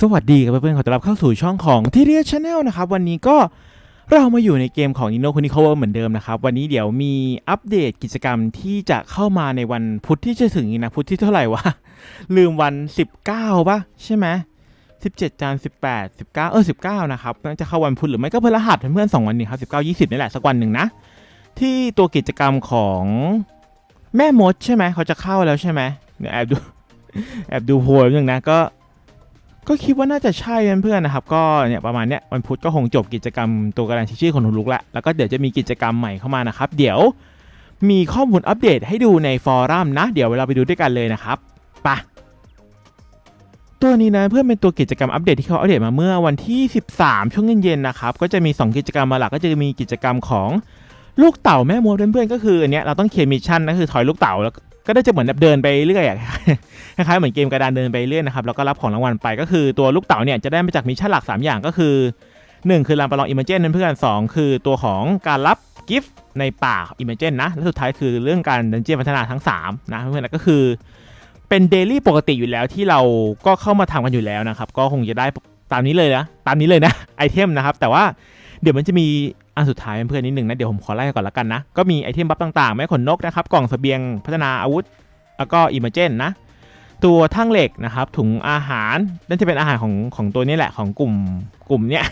สวัสดีครับเพื่อนๆ ขอต้อนรับเข้าสู่ช่องของทีเรียชแนลนะครับ วันนี้ก็เรามาอยู่ในเกมของ Nino k u n i k o v e r เหมือนเดิมนะครับ วันนี้เดี๋ยวมีอัปเดตกิจกรรมที่จะเข้ามาในวันพุธที่จะถึงนี้นะ พุธที่เท่าไหร่วะ ลืมวัน 19ป่ะ ใช่ไหม17 จาน 18 19 เออ 19 นะครับน่าจะเข้าวันพุธหรือไม่ก็พฤหัสเพื่อนๆสองวันนี้ครับ19 20นี่แหละสักวันหนึ่งนะ ที่ตัวกิจกรรมของแม่มดใช่ไหมเขาจะเข้าแล้วใช่ไหมเดี๋ยแอบดูแอบดูโพยนึงนะก็ ก็คิดว่าน่าจะใช่เพื่อนๆนะครับ ก็เนี่ยประมาณเนี้ยวันพุธก็คงจบกิจกรรมตัวการันชื่อของหนูลุกละแล้วก็เดี๋ยวจะมีกิจกรรมใหม่เข้ามานะครับ เดี๋ยวมีข้อมูลอัปเดตให้ดูในฟอรัมนะ เดี๋ยวเราไปดูด้วยกันเลยนะครับปะตัวนี้นะเพื่อนเป็นตัวกิจกรรมอัปเดตที่เขาอัปเดตมาเมื่อวันที่ 13 ช่วงเย็นๆนะครับก็จะมี 2 กิจกรรมมาหลักก็จะมีกิจกรรมของลูกเต่าแม่มดเพื่อนๆก็คืออันเนี้ยเราต้องเคลียร์มิชชั่นนะคือถอยลูกเต่าแล้ว ก็ได้จะเหมือนแบบเดินไปเรื่อยคล้ายๆเหมือนเกมกระดานเดินไปเรื่อยนะครับแล้วก็รับของรางวัลไปก็คือตัวลูกเต๋าเนี่ยจะได้มาจากมิชชั่นหลัก 3 อย่างก็คือ 1 คือลานประลองอิมเมจเนเพื่อนสองคือตัวของการรับกิฟต์ในป่าอิมเมจเนนะและสุดท้ายคือเรื่องการดันเจียนพัฒนาทั้ง3นะเพื่อนๆก็คือเป็นเดลี่ปกติอยู่แล้วที่เราก็เข้ามาทำกันอยู่แล้วนะครับก็คงจะได้ตามนี้เลยนะตามนี้เลยนะไอเทมนะครับแต่ว่า เดี๋ยวมันจะมีอันสุดท้ายเพื่อนๆนิดหนึ่งนะ เดี๋ยวผมขอไล่ก่อนละกันนะ ก็มีไอเทมบัฟต่างๆแม่ขนนกนะครับ กล่องเสบียงพัฒนาอาวุธ แล้วก็อิมเมจนนะ ตัวทั้งเหล็กนะครับ ถุงอาหารนั่นจะเป็นอาหารของของตัวนี้แหละของกลุ่มกลุ่มเนี้ย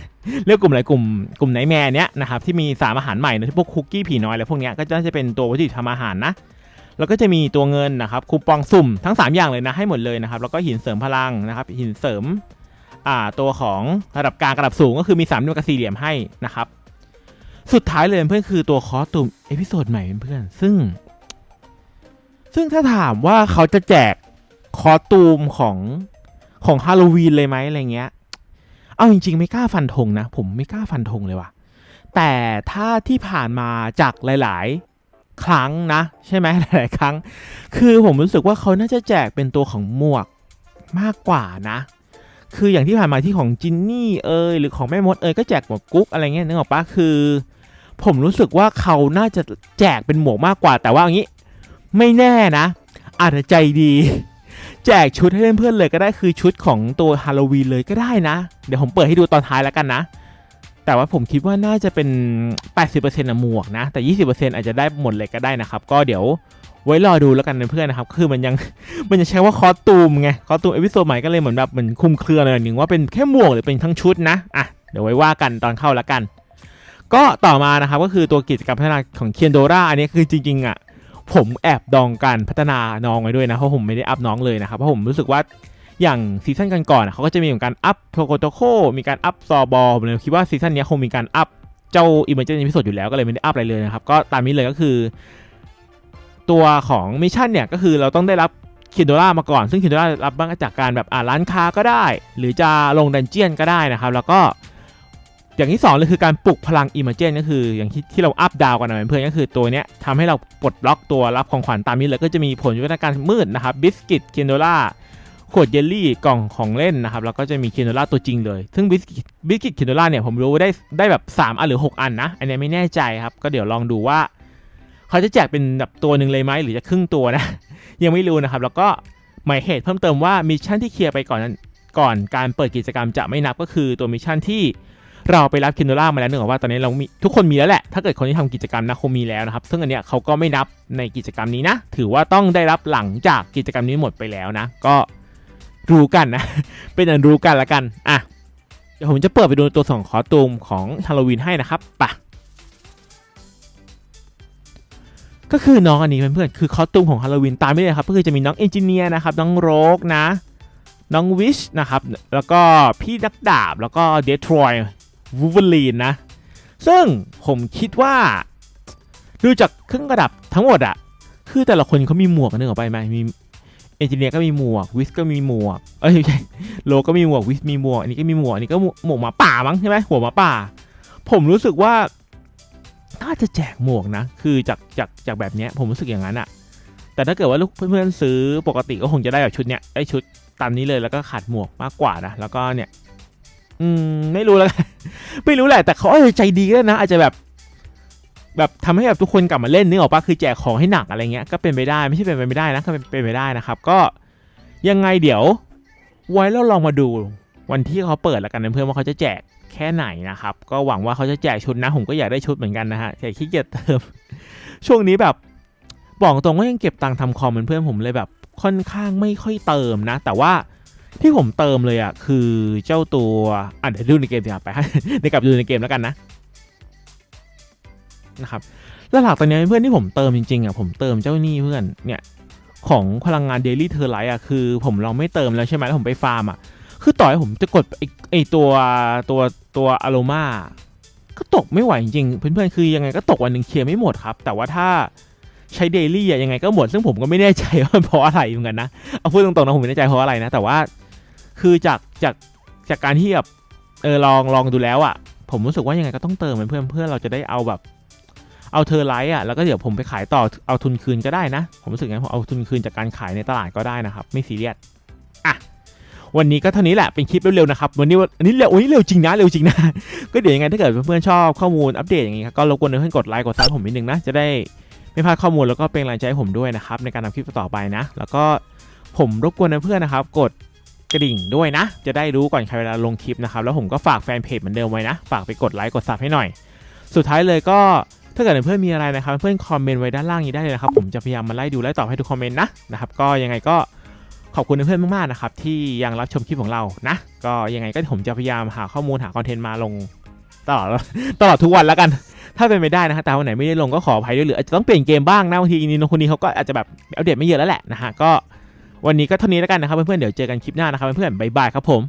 เรียกกลุ่มอะไรกลุ่มกลุ่มไนแม่เนี้ยนะครับที่มีสามอาหารใหม่นะที่พวกคุกกี้ผีน้อยอะไรพวกเนี้ยก็จะเป็นตัววัตถุดิบทำอาหารนะแล้วก็จะมีตัวเงินนะครับคูปองสุ่มทั้ง 3 อย่างเลยนะให้หมดเลยนะครับแล้วก็หินเสริมพลังนะครับหินเสริม ตัวของระดับกลางระดับสูงก็คือมี3ามเหลี่ยมกับสี่เหลี่ยมให้นะครับ สุดท้ายเลยเพื่อนคือตัวคอสตูมเอพิโซดใหม่เพื่อนซึ่ง ซึ่งถ้าถามว่าเขาจะแจกคอสตูมของของฮาโลวีนเลยไหมอะไรเงี้ย เอาจริง ๆ ไม่กล้าฟันธงนะ ผมไม่กล้าฟันธงเลยว่ะ แต่ถ้าที่ผ่านมาจากหลาย ๆ ครั้งนะ ใช่ไหมหลาย ๆ ครั้ง คือผมรู้สึกว่าเขาน่าจะแจกเป็นตัวของหมวกมากกว่านะ คืออย่างที่ผ่านมาที่ของจินนี่เอยหรือของแม่มดเอยก็แจกหมวกกุ๊กอะไรเงี้ยนึกออกปะคือ ผมรู้สึกว่าเขาน่าจะแจกเป็นหมวกมากกว่าแต่ว่าอย่างนี้ ไม่แน่นะ อาจจะใจดี แจกชุดให้เพื่อนๆเลยก็ได้คือชุดของตัวฮาโลวีนเลยก็ได้นะ เดี๋ยวผมเปิดให้ดูตอนท้ายแล้วกันนะ แต่ว่าผมคิดว่าน่าจะเป็น 80%นะหมวกนะ แต่ 20%อาจจะได้หมดเลยก็ได้นะครับ ก็เดี๋ยว ไว้รอดูแล้วกันเพื่อนนะครับ คือมันยังมันจะใช้ว่าคอสตูมไง คอสตูมเอพิโซดใหม่ก็เลยเหมือนแบบเหมือนคุมเครือหน่อยหนึ่งว่าเป็นแค่หมวกหรือเป็นทั้งชุดนะ อะ เดี๋ยวไว้ว่ากันตอนเข้าแล้วกัน ก็ต่อมานะครับก็คือตัวกิจกรรมพัฒนาของเคียนโดราอันนี้คือจริงๆอะผมแอบดองการพัฒนาน้องไว้ด้วยนะ เพราะผมไม่ได้อัพน้องเลยนะครับ เพราะผมรู้สึกว่าอย่างซีซั่นกันก่อนๆเขาก็จะมีการอัพโทโกโตโค มีการอัพซอบอผมเลยคิดว่าซีซั่นนี้คงมีการอัพเจ้าอิมเมจเนพิโซดอยู่แล้วก็เลยไม่ได้อัพอะไรเลยนะครับ ก็ตามนี้เลยก็คือ ตัวของมิชชั่นเนี่ยก็คือเราต้องได้รับคินโดล่ามาก่อน ซึ่งคินโดล่ารับบ้างจากการแบบอ่าร้านค้าก็ได้ หรือจะลงดันเจียนก็ได้นะครับ แล้วก็อย่างที่สองเลยคือการปลุกพลังอิมเมจเนก็คืออย่างที่ที่เราอัพดาวกันนะเพื่อนก็คือตัวเนี้ยทำให้เราปลดล็อกตัวรับของขวัญตามนี้เลยก็จะมีผลยุทธการมืดนะครับบิสกิตเคนโดล่าขวดเยลลี่กล่องของเล่นนะครับแล้วก็จะมีเคนโดล่าตัวจริงเลย ซึ่งบิสกิตบิสกิตเคนโดล่าเนี่ยผมรู้ได้ได้แบบ 3 อันหรือ 6 อันนะ อันเนี้ยไม่แน่ใจครับ ก็เดี๋ยวลองดูว่า เขาจะแจกเป็นแบบตัวหนึ่งเลยไหมหรือจะครึ่งตัวนะ ยังไม่รู้นะครับ แล้วก็หมายเหตุเพิ่มเติมว่ามิชชั่นที่เคลียร์ไปก่อนนั้นก่อนการเปิดกิจกรรมจะไม่นับก็คือตัวมิชชั่นที่เราไปรับคินโดล่ามาแล้วเนื่องจากว่าตอนนี้เรามีทุกคนมีแล้วแหละ ถ้าเกิดคนที่ทำกิจกรรมนะคงมีแล้วนะครับ ซึ่งอันเนี้ยเขาก็ไม่นับในกิจกรรมนี้นะ ถือว่าต้องได้รับหลังจากกิจกรรมนี้หมดไปแล้วนะ ก็รู้กันนะ เป็นอันรู้กันละกัน อะ เดี๋ยวผมจะเปิดไปดูตัวสองคอตูมของฮาโลวีนให้นะครับไปะ ก็คือน้องอันนี้เพื่อนๆคือคอสตูมของฮาโลวีนตามไม่เลยครับก็คือจะมีน้องเอนจิเนียร์นะครับน้องโรกนะ น้องวิชนะครับแล้วก็พี่นักดาบแล้วก็เดทรอยวูเวอรีนนะ ซึ่งผมคิดว่าดูจากเครื่องประดับทั้งหมดอะคือแต่ละคนเขามีหมวกกันนึกออกไปไหมมีเอนจิเนียร์ก็มีหมวกวิสก็มีหมวกเอ้ยไม่ใช่โลก็มีหมวกวิสมีหมวกอันนี้ก็มีหมวกอันนี้ก็หมวกหมาป่ามั้งใช่ไหมหัวหมาป่า ผมรู้สึกว่า น่าจะแจกหมวกนะ คือจากจากจากแบบเนี้ยผมรู้สึกอย่างนั้นอะแต่ถ้าเกิดว่าลูกเพื่อนๆซื้อปกติก็คงจะได้แบบชุดเนี้ยไอ้ชุดตามนี้เลยแล้วก็ขาดหมวกมากกว่านะแล้วก็เนี่ย อืมไม่รู้แล้วไม่รู้แหละแต่เขาอาจจะใจดีก็ได้นะ อาจจะแบบ แบบทำให้แบบทุกคนกลับมาเล่นนึกออกปะคือแจกของให้หนักอะไรเงี้ยก็เป็นไปได้ไม่ใช่เป็นไปไม่ได้นะก็เป็นไปได้นะครับ ก็ยังไงเดี๋ยวไว้แล้วลองมาดูวันที่เขาเปิดแล้วกันเพื่อนว่าเขาจะแจก แค่ไหนนะครับ ก็หวังว่าเขาจะแจกชุดนะ ผมก็อยากได้ชุดเหมือนกันนะฮะแต่ขี้เกียจเติม ช่วงนี้แบบบอกตรงว่ายังเก็บตังค์ทำคอมเหมือนเพื่อนผมเลยแบบค่อนข้างไม่ค่อยเติมนะ แต่ว่าที่ผมเติมเลยอะคือเจ้าตัวอะเดี๋ยวดูในเกมดีกว่าไปเดี๋ยวกลับดูในเกมแล้วกันนะนะครับแล้วหลักตอนนี้เพื่อนที่ผมเติมจริงๆอะผมเติมเจ้านี่เพื่อนเนี่ยของพลังงานเดลี่เทอร์ไลท์อะคือผมลองไม่เติมแล้วใช่ไหมแล้วผมไปฟาร์มอะ คือต่อให้ผมจะกดไอ้ไอตัวตัวตัวอโรมาก็ตกไม่ไหวจริงเพื่อนๆคือยังไงก็ตกวันหนึ่งเคลียร์ไม่หมดครับ แต่ว่าถ้าใช้เดลี่อะยังไงก็หมด ซึ่งผมก็ไม่แน่ใจว่าเพราะอะไรเหมือนกันนะ เอาพูดตรงๆนะผมไม่แน่ใจเพราะอะไรนะ แต่ว่าคือจากจากจากการที่แบบเออลองลองดูแล้วอะผมรู้สึกว่ายังไงก็ต้องเติมเพื่อนเพื่อเราจะได้เอาแบบ เอาเธอไลท์อะแล้วก็เดี๋ยวผมไปขายต่อเอาทุนคืนก็ได้นะ ผมรู้สึกงั้นผมเอาทุนคืนจากการขายในตลาดก็ได้นะครับ ไม่ซีเรียสอะ วันนี้ก็เท่านี้แหละเป็นคลิปเร็วๆนะครับวันนี้วันนี้เร็ววันนี้เร็วจริงนะเร็วจริงนะก็เดี๋ยวยังไงถ้าเกิดเพื่อนๆชอบข้อมูลอัปเดตอย่างงี้ครับก็รบกวนเพื่อนกดไลค์กดซับผมนิดนึงนะจะได้ไม่พลาดข้อมูลแล้วก็เป็นกำลังใจให้ผมด้วยนะครับในการทำคลิปต่อไปนะ แล้วก็ผมรบกวนเพื่อนๆนะครับ กดกระดิ่งด้วยนะ จะได้รู้ก่อนใครเวลาลงคลิปนะครับแล้วผมก็ฝากแฟนเพจเหมือนเดิมไว้นะฝากไปกดไลค์กดซับให้หน่อย สุดท้ายเลยก็ถ้าเกิดเพื่อนมีอะไรนะครับ เพื่อนคอมเมนต์ไว้ด้านล่างนี้ได้เลยนะครับผมจะพยายามมาไล่ดูไล่ตอบให้ทุกคอมเมนต์นะนะครับก็ยังไงก็ ขอบคุณเพื่อนมากๆนะครับที่ยังรับชมคลิปของเรานะ ก็ยังไงก็ผมจะพยายามหาข้อมูลหาคอนเทนต์มาลงตลอดตลอดทุกวันแล้วกัน ถ้าเป็นไปได้นะฮะแต่วันไหนไม่ได้ลงก็ขออภัยด้วยหรืออาจจะต้องเปลี่ยนเกมบ้างนะบางทีนี่คนนี้เขาก็อาจจะแบบอัปเดตไม่เยอะแล้วแหละนะฮะก็วันนี้ก็เท่านี้แล้วกันนะครับเพื่อนๆเดี๋ยวเจอกันคลิปหน้านะครับเพื่อนๆบ๊ายบายครับผม